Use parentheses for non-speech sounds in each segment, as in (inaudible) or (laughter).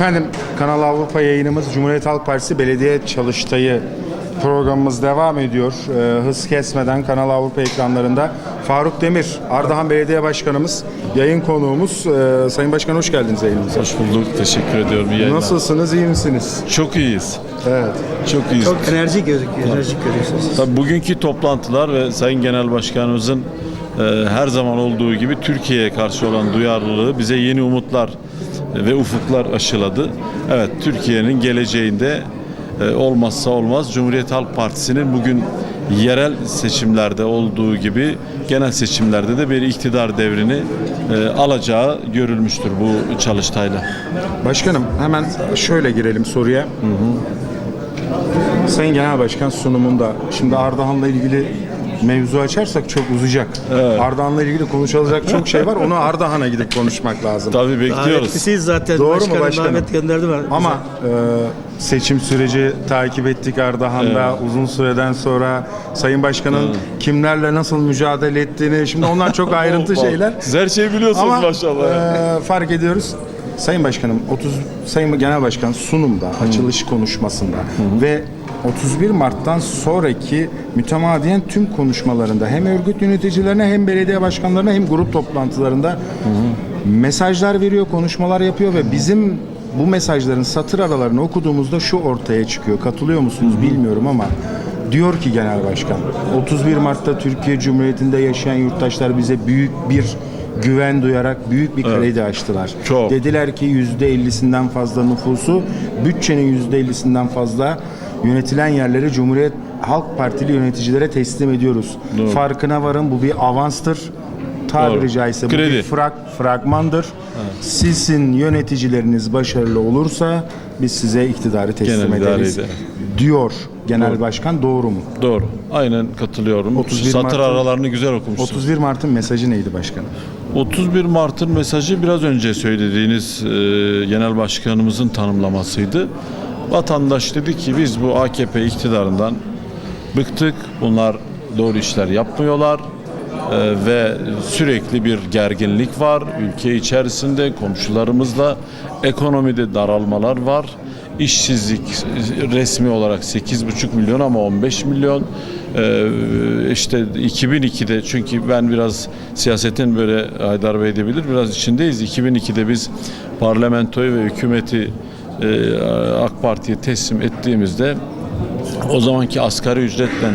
Efendim Kanal Avrupa yayınımız Cumhuriyet Halk Partisi Belediye Çalıştayı programımız devam ediyor. Ee, hız kesmeden Kanal Avrupa ekranlarında Faruk Demir, Ardahan Belediye Başkanımız, yayın konuğumuz. Ee, Sayın Başkan hoş geldiniz yayınımıza. Hoş bulduk. Teşekkür ediyorum. İyi yayınlar. Nasılsınız, iyi misiniz? Çok iyiyiz. Evet. Çok iyiyiz. Çok enerjik gözüküyor, enerjik görüyorsunuz. Tabii bugünkü toplantılar ve Sayın Genel Başkanımızın her zaman olduğu gibi Türkiye'ye karşı olan duyarlılığı bize yeni umutlar ve ufuklar aşıladı. Evet, Türkiye'nin geleceğinde e, olmazsa olmaz Cumhuriyet Halk Partisi'nin bugün yerel seçimlerde olduğu gibi genel seçimlerde de bir iktidar devrini e, alacağı görülmüştür bu çalıştayla. Başkanım hemen şöyle girelim soruya. Sayın Genel Başkan sunumunda şimdi Ardahan'la ilgili mevzu açarsak çok uzayacak. Ardahan'la ilgili konuşulacak çok şey var. Onu Ardahan'a gidip konuşmak lazım. Tabii bekliyoruz. Davetlisiyiz zaten. Doğru mu Başkanım başkanım? davet gönderdi var. Ama e, seçim süreci takip ettik Ardahan'da uzun süreden sonra Sayın Başkan'ın kimlerle nasıl mücadele ettiğini şimdi onlar çok ayrıntı (laughs) şeyler. Siz her şeyi biliyorsunuz Ama maşallah. e, fark ediyoruz. Sayın Başkanım 30 Sayın Genel Başkan sunumda, açılış konuşmasında ve 31 Mart'tan sonraki mütemadiyen tüm konuşmalarında hem örgüt yöneticilerine hem belediye başkanlarına hem grup toplantılarında mesajlar veriyor, konuşmalar yapıyor ve bizim bu mesajların satır aralarını okuduğumuzda şu ortaya çıkıyor. Katılıyor musunuz bilmiyorum ama diyor ki Genel Başkan 31 Mart'ta Türkiye Cumhuriyeti'nde yaşayan yurttaşlar bize büyük bir güven duyarak büyük bir kredi açtılar. Çok. Dediler ki %50'sinden fazla nüfusu, bütçenin %50'sinden fazla yönetilen yerleri Cumhuriyet Halk Partili yöneticilere teslim ediyoruz. Farkına varın bu bir avanstır. Tabiri Doğru. caizse bu Kredi. bir frag, fragmandır. Sizin yöneticileriniz başarılı olursa biz size iktidarı teslim Genel ederiz. eder. Diyor Genel Başkan doğru mu? Doğru. Aynen katılıyorum. 31 Satır Mart'ın- aralarını güzel okumuşsunuz. 31 Mart'ın mesajı neydi başkanım? 31 Mart'ın mesajı biraz önce söylediğiniz e, genel başkanımızın tanımlamasıydı. Vatandaş dedi ki biz bu AKP iktidarından bıktık. Bunlar doğru işler yapmıyorlar. E, ve sürekli bir gerginlik var ülke içerisinde komşularımızla ekonomide daralmalar var işsizlik resmi olarak 8,5 milyon ama 15 milyon Ee, işte 2002'de çünkü ben biraz siyasetin böyle Haydar Bey de bilir biraz içindeyiz 2002'de biz parlamentoyu ve hükümeti e, AK Parti'ye teslim ettiğimizde o zamanki asgari ücretle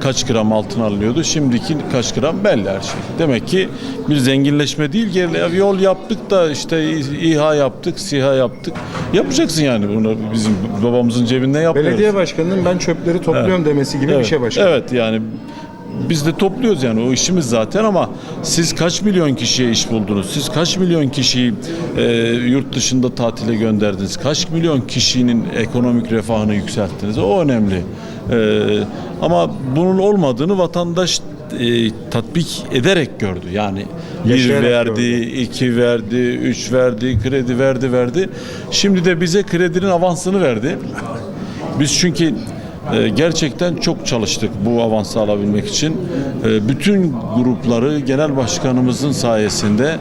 kaç gram altın alınıyordu. Şimdiki kaç gram belli her şey. Demek ki bir zenginleşme değil geri yol yaptık da işte İHA yaptık, SİHA yaptık. Yapacaksın yani bunu bizim babamızın cebinden yapmıyoruz. Belediye başkanının ben çöpleri topluyorum demesi gibi bir Evet. şey başkanım. Evet yani biz de topluyoruz yani o işimiz zaten ama siz kaç milyon kişiye iş buldunuz? Siz kaç milyon kişiyi e, yurt dışında tatile gönderdiniz? Kaç milyon kişinin ekonomik refahını yükselttiniz? O önemli. E, ama bunun olmadığını vatandaş e, tatbik ederek gördü. Yani bir verdi, gördü. iki verdi, üç verdi, kredi verdi, verdi. Şimdi de bize kredinin avansını verdi. Biz çünkü e, gerçekten çok çalıştık bu avansı alabilmek için. E, bütün grupları genel başkanımızın sayesinde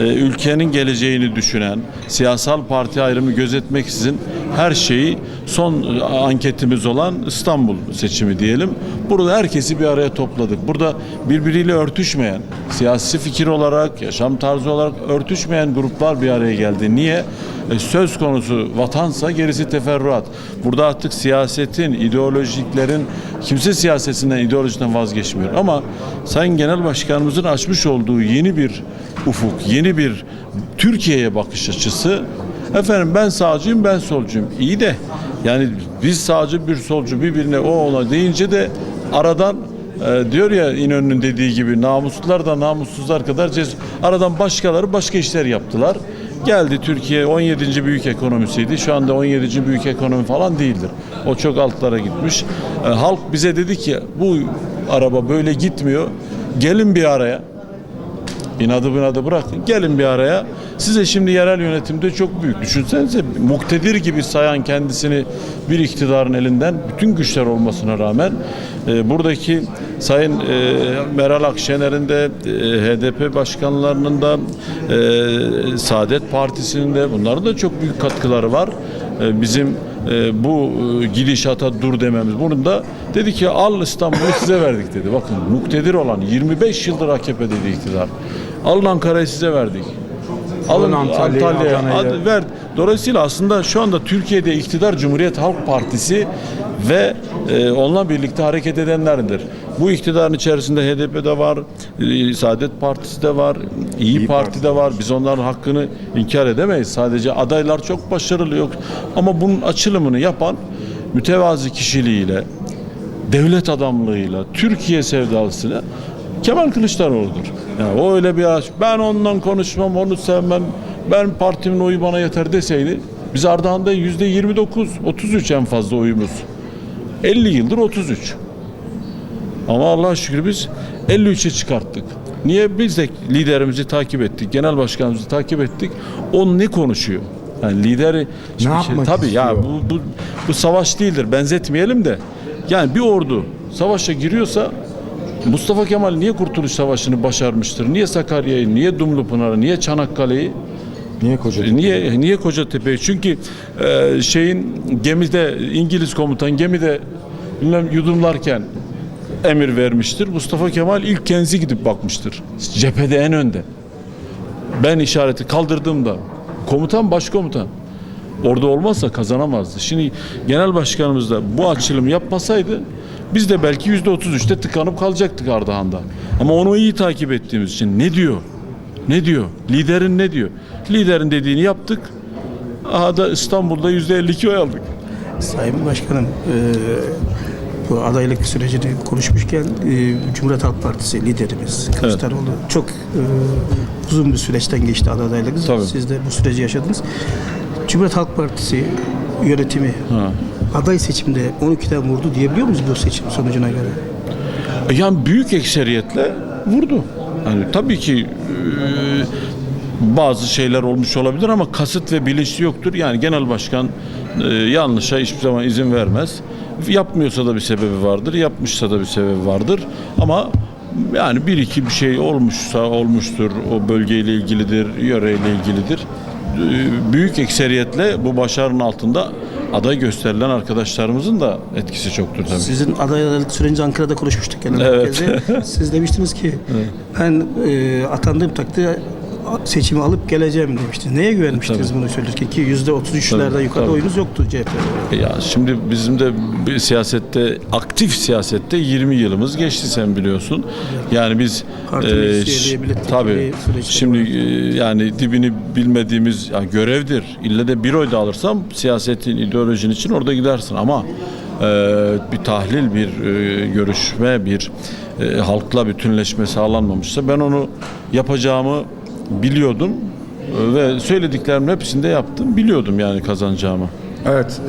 e, ülkenin geleceğini düşünen, siyasal parti ayrımı gözetmeksizin her şeyi son e, anketimiz olan İstanbul seçimi diyelim. Burada herkesi bir araya topladık. Burada birbiriyle örtüşmeyen, siyasi fikir olarak, yaşam tarzı olarak örtüşmeyen gruplar bir araya geldi. Niye? E, söz konusu vatansa gerisi teferruat. Burada artık siyasetin, ideolojiklerin kimse siyasetinden, ideolojiden vazgeçmiyor. Ama Sayın Genel Başkanımızın açmış olduğu yeni bir ufuk, yeni bir Türkiye'ye bakış açısı efendim ben sağcıyım, ben solcuyum. İyi de yani biz sağcı bir solcu birbirine o ona deyince de aradan e, diyor ya İnönü'nün dediği gibi namuslular da namussuzlar kadar cez aradan başkaları başka işler yaptılar. Geldi Türkiye 17. büyük ekonomisiydi. Şu anda 17. büyük ekonomi falan değildir. O çok altlara gitmiş. E, halk bize dedi ki bu araba böyle gitmiyor. Gelin bir araya. İnadı binadı bırakın. Gelin bir araya. Size şimdi yerel yönetimde çok büyük. Düşünsenize muktedir gibi sayan kendisini bir iktidarın elinden bütün güçler olmasına rağmen e, buradaki Sayın e, Meral Akşener'in de e, HDP başkanlarının da e, Saadet Partisi'nin de bunların da çok büyük katkıları var. E, bizim e, bu e, gidişata dur dememiz. Bunun da dedi ki al İstanbul'u size verdik dedi. Bakın muktedir olan 25 yıldır AKP'deydi iktidar. Alın Ankara'yı size verdik. Alın Antalya'ya ad- ver. Dolayısıyla aslında şu anda Türkiye'de iktidar Cumhuriyet Halk Partisi ve e, onunla birlikte hareket edenlerdir. Bu iktidarın içerisinde HDP de var, e, Saadet Partisi de var, İyi, İyi Parti de var. Biz onların hakkını inkar edemeyiz. Sadece adaylar çok başarılı yok. Ama bunun açılımını yapan mütevazi kişiliğiyle, devlet adamlığıyla, Türkiye sevdalısıyla Kemal Kılıçdaroğlu'dur. Yani o öyle bir araç. Ben ondan konuşmam, onu sevmem. Ben partimin oyu bana yeter deseydi biz Ardahan'da yüzde 29, 33 en fazla oyumuz. 50 yıldır 33. Ama Allah'a şükür biz 53'e çıkarttık. Niye? Biz de liderimizi takip ettik, genel başkanımızı takip ettik. O ne konuşuyor? Yani lideri Şimdi yapmak tabii ya istiyor? bu, bu bu savaş değildir. Benzetmeyelim de. Yani bir ordu savaşa giriyorsa Mustafa Kemal niye Kurtuluş Savaşı'nı başarmıştır? Niye Sakarya'yı, niye Dumlupınar'ı, niye Çanakkale'yi? Niye koca? E, Niye niye Kocatepe'yi? Çünkü e, şeyin gemide İngiliz komutan gemide bilmem yudumlarken emir vermiştir. Mustafa Kemal ilk kendi gidip bakmıştır. Cephede en önde. Ben işareti kaldırdığımda komutan başkomutan orada olmazsa kazanamazdı. Şimdi genel başkanımız da bu açılım yapmasaydı biz de belki yüzde otuz üçte tıkanıp kalacaktık Ardahan'da. Ama onu iyi takip ettiğimiz için ne diyor? Ne diyor? Liderin ne diyor? Liderin dediğini yaptık. Aha da İstanbul'da yüzde 52 oy aldık. Sayın Başkanım, e, bu adaylık sürecini konuşmuşken e, Cumhuriyet Halk Partisi liderimiz Kılıçdaroğlu çok e, uzun bir süreçten geçti aday adaylık. Tabii. Siz de bu süreci yaşadınız. Cumhuriyet Halk Partisi yönetimi aday seçimde 12'den vurdu diyebiliyor muyuz bu seçim sonucuna göre? Yani büyük ekseriyetle vurdu. Yani tabii ki e, bazı şeyler olmuş olabilir ama kasıt ve bilinçli yoktur. Yani genel başkan e, yanlışa hiçbir zaman izin vermez. Yapmıyorsa da bir sebebi vardır, yapmışsa da bir sebebi vardır. Ama yani bir iki bir şey olmuşsa olmuştur, o bölgeyle ilgilidir, yöreyle ilgilidir. E, Büyük ekseriyetle bu başarının altında aday gösterilen arkadaşlarımızın da etkisi çoktur tabii. Sizin aday adaylık sürecince Ankara'da konuşmuştuk genel Evet. merkezde. (laughs) Siz demiştiniz ki ben e, atandığım takdirde seçimi alıp geleceğim demiştiniz. Neye güvenmiştiniz Tabii. bunu söylerken ki yüzde 33'lerden Tabii, yukarıda tabii. oyunuz yoktu CHP'de. Ya şimdi bizim de bir siyasette aktif siyasette 20 yılımız geçti sen biliyorsun. Yani biz Parti e, tabii şimdi e, yani dibini bilmediğimiz ya görevdir. İlle de bir oy da alırsam siyasetin ideolojin için orada gidersin ama e, bir tahlil, bir e, görüşme, bir e, halkla bütünleşme sağlanmamışsa ben onu yapacağımı biliyordum ve söylediklerimin hepsini de yaptım. Biliyordum yani kazanacağımı. Evet,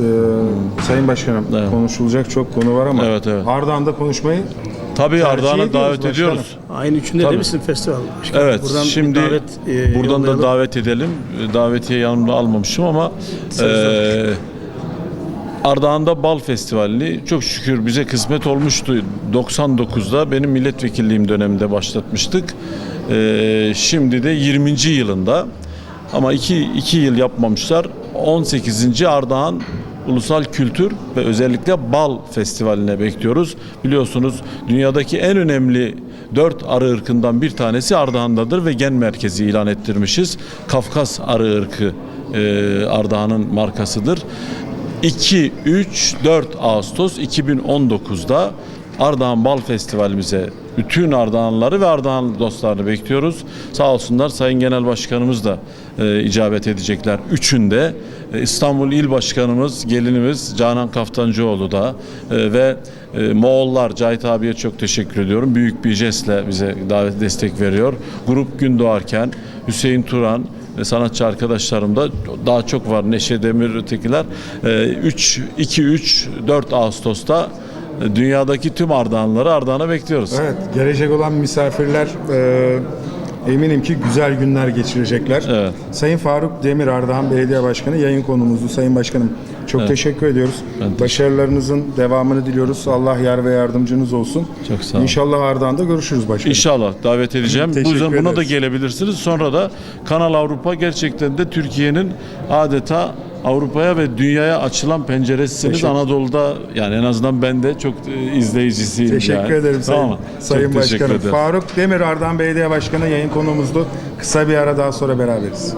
e, Sayın Başkanım Evet. konuşulacak çok konu var ama Evet, evet. Ardahan'da konuşmayı Tabii Tercih Ardahan'a ediyoruz davet başkanım. ediyoruz. Ayın üçünde Tabii. demişsin festival. başkanım. Evet. Buradan bir şimdi davet, e, buradan yollayalım. da davet edelim. E, Davetiye yanımda almamışım ama e, Ardahan'da Bal Festivali çok şükür bize kısmet olmuştu. 99'da benim milletvekilliğim döneminde başlatmıştık. E, şimdi de 20. yılında ama 2 2 yıl yapmamışlar. 18. Ardahan Ulusal Kültür ve özellikle Bal Festivali'ne bekliyoruz. Biliyorsunuz dünyadaki en önemli dört arı ırkından bir tanesi Ardahan'dadır ve gen merkezi ilan ettirmişiz. Kafkas arı ırkı e, Ardahan'ın markasıdır. 2, 3, 4 Ağustos 2019'da Ardahan Bal Festivalimize bütün Ardahanlıları ve Ardahan dostlarını bekliyoruz. Sağ olsunlar Sayın Genel Başkanımız da e, icabet edecekler. Üçünde e, İstanbul İl Başkanımız, gelinimiz Canan Kaftancıoğlu da e, ve e, Moğollar Cahit abiye çok teşekkür ediyorum. Büyük bir jestle bize davet destek veriyor. Grup gün doğarken Hüseyin Turan, sanatçı arkadaşlarım da daha çok var. Neşe Demir ötekiler. 3 2 3 4 Ağustos'ta e, dünyadaki tüm Ardahanları Ardahan'a bekliyoruz. Evet, gelecek olan misafirler e, eminim ki güzel günler geçirecekler. Evet. Sayın Faruk Demir Ardahan Belediye Başkanı yayın konumuzdu. Sayın Başkanım çok teşekkür ediyoruz. teşekkür- Başarılarınızın devamını diliyoruz. Allah yar ve yardımcınız olsun. Çok sağ olun. İnşallah Ardahan'da görüşürüz başkanım. İnşallah davet edeceğim. Bu yüzden buna da ederiz. gelebilirsiniz. Sonra da Kanal Avrupa gerçekten de Türkiye'nin adeta Avrupa'ya ve dünyaya açılan penceresiniz. Teşekkür- Anadolu'da yani en azından ben de çok e, izleyicisiyim. Teşekkür yani. ederim Sayın, Tamam? Sayın Çok Başkanım. Faruk Demir Ardahan Belediye Başkanı yayın konuğumuzdu. Kısa bir ara daha sonra beraberiz.